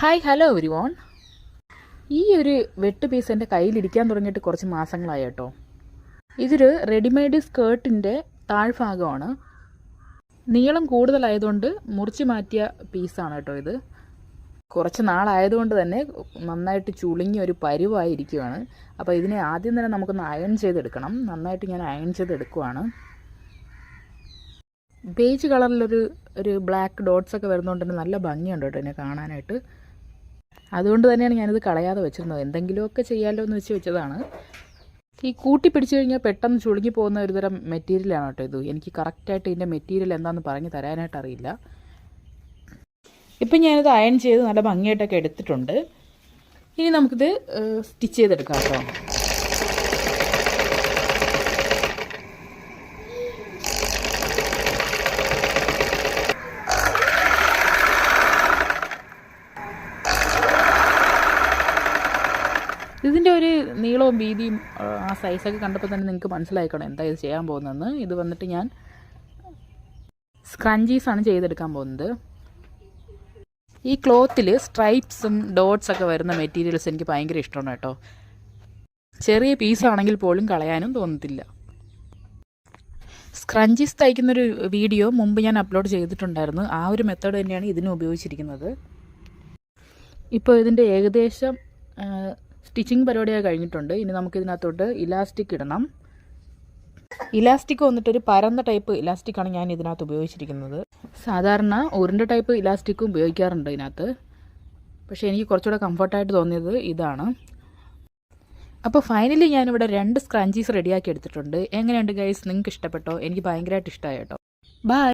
Hi hello every von ഈ ഒരു വെട്ട് പീസ് എന്റെ കയ്യിലിരിക്കാൻ തുടങ്ങിയിട്ട് കുറച്ച് മാസങ്ങളായി കേട്ടോ. ഇതൊരു റെഡിമെയ്ഡ് സ്കേർട്ടിന്റെ താഴ്ഭാഗമാണ്. നീളം കൂടുതലായതുകൊണ്ട് മുറിച്ച് മാറ്റിയ പീസാണ് കേട്ടോ ഇത്. കുറച്ച് നാളായതുകൊണ്ട് തന്നെ നന്നായിട്ട് ചുളുങ്ങി ഒരു പരുവായിരിക്കുവാണ്. അപ്പോൾ ഇതിനെ ആദ്യം തന്നെ നമുക്കൊന്ന് അയൺ ചെയ്തെടുക്കണം. നന്നായിട്ട് ഞാൻ അയൺ ചെയ്തെടുക്കുവാണ്. ബേജ് കളറിലൊരു ഒരു ബ്ലാക്ക് ഡോട്ട്സ് ഒക്കെ വരുന്നതുകൊണ്ട് തന്നെ നല്ല ഭംഗിയുണ്ട് കേട്ടോ എന്നെ കാണാനായിട്ട്. അതുകൊണ്ട് തന്നെയാണ് ഞാനിത് കളയാതെ വെച്ചിരുന്നത്. എന്തെങ്കിലുമൊക്കെ ചെയ്യാമല്ലോ എന്ന് വെച്ച് വെച്ചതാണ്. ഈ കൂട്ടി പിടിച്ചു കഴിഞ്ഞാൽ പെട്ടെന്ന് ചുളുങ്ങി പോകുന്ന ഒരുതരം മെറ്റീരിയലാണ് കേട്ടോ ഇത്. എനിക്ക് കറക്റ്റായിട്ട് ഇതിന്റെ മെറ്റീരിയൽ എന്താണെന്ന് പറഞ്ഞ് തരാനായിട്ട് അറിയില്ല. ഇപ്പം ഞാനിത് അയൺ ചെയ്ത് നല്ല ഭംഗിയായിട്ടൊക്കെ എടുത്തിട്ടുണ്ട്. ഇനി നമുക്കിത് സ്റ്റിച്ച് ചെയ്തെടുക്കാം കേട്ടോ. ഇതിന്റെ ഒരു നീളവും വീതിയും ആ, സൈസൊക്കെ കണ്ടപ്പോൾ തന്നെ നിങ്ങൾക്ക് മനസ്സിലായിക്കണം എന്താ ഇത് ചെയ്യാൻ പോകുന്നതെന്ന്. ഇത് വന്നിട്ട് ഞാൻ സ്ക്രഞ്ചീസാണ് ചെയ്തെടുക്കാൻ പോകുന്നത്. ഈ ക്ലോത്തിൽ സ്ട്രൈപ്സും ഡോട്ട്സൊക്കെ വരുന്ന മെറ്റീരിയൽസ് എനിക്ക് ഭയങ്കര ഇഷ്ടമാണ് കേട്ടോ. ചെറിയ പീസാണെങ്കിൽ പോലും കളയാനും തോന്നത്തില്ല. സ്ക്രഞ്ചീസ് തയ്ക്കുന്നൊരു വീഡിയോ മുമ്പ് ഞാൻ അപ്ലോഡ് ചെയ്തിട്ടുണ്ടായിരുന്നു. ആ ഒരു മെത്തേഡ് തന്നെയാണ് ഇതിനും ഉപയോഗിച്ചിരിക്കുന്നത്. ഇപ്പോൾ ഇതിന്റെ ഏകദേശം സ്റ്റിച്ചിങ് പരിപാടിയൊക്കെ കഴിഞ്ഞിട്ടുണ്ട്. ഇനി നമുക്കിതിനകത്തോട്ട് ഇലാസ്റ്റിക് ഇടണം. ഇലാസ്റ്റിക് വന്നിട്ടൊരു പരന്ന ടൈപ്പ് ഇലാസ്റ്റിക്കാണ് ഞാൻ ഇതിനകത്ത് ഉപയോഗിച്ചിരിക്കുന്നത്. സാധാരണ ഉരുണ്ട ടൈപ്പ് ഇലാസ്റ്റിക്കും ഉപയോഗിക്കാറുണ്ട് ഇതിനകത്ത്. പക്ഷേ എനിക്ക് കുറച്ചുകൂടെ കംഫർട്ടായിട്ട് തോന്നിയത് ഇതാണ്. അപ്പോൾ ഫൈനലി ഞാനിവിടെ രണ്ട് സ്ക്രഞ്ചീസ് റെഡിയാക്കി എടുത്തിട്ടുണ്ട്. എങ്ങനെയുണ്ട് ഗൈസ്? നിങ്ങൾക്ക് ഇഷ്ടപ്പെട്ടോ എനിക്ക് ഭയങ്കരമായിട്ട് ഇഷ്ടമായി കേട്ടോ. ബൈ.